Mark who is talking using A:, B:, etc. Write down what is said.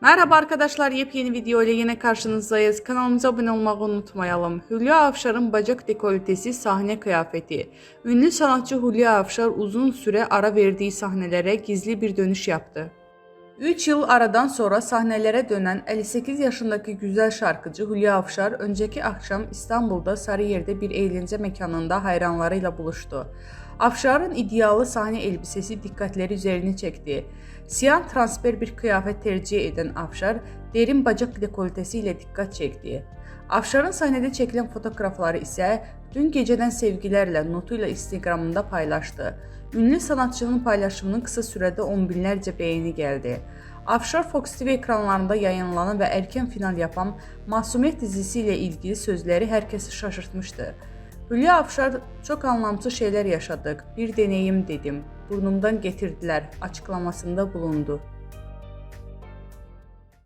A: Merhaba arkadaşlar, yepyeni video ile yine karşınızdayız. Kanalımıza abone olmayı unutmayalım. Hülya Avşar'ın bacak dekoltesi sahne kıyafeti. Ünlü sanatçı Hülya Avşar uzun süre ara verdiği sahnelere gizli bir dönüş yaptı. 3 yıl aradan sonra sahnelere dönen 58 yaşındaki güzel şarkıcı Hülya Avşar önceki akşam İstanbul'da Sarıyer'de bir eğlence mekanında hayranlarıyla buluştu. Afşarın iddialı sahne elbisesi diqqətləri üzərini çəkdi. Siyan transfer bir qiyafət tercih edən Afşar derin bacaq dekoltesi ilə diqqət çəkdi. Afşarın səhnədə çəkilən fotoqrafları isə dün gecədən sevgilərlə notu ilə Instagramında paylaşdı. Ünlü sanatçının paylaşımının qısa sürədə on minlərcə bəyeni gəldi. Afşar Fox TV ekranlarında yayınlanan və erkən final yapan Masumiyyət dizisi ilə ilgili sözləri hər kəsi şaşırtmışdı. Hülya Afşar çok anlamsız şeyler yaşadık. Bir deneyim dedim. Burnumdan getirdiler açıklamasında bulundu.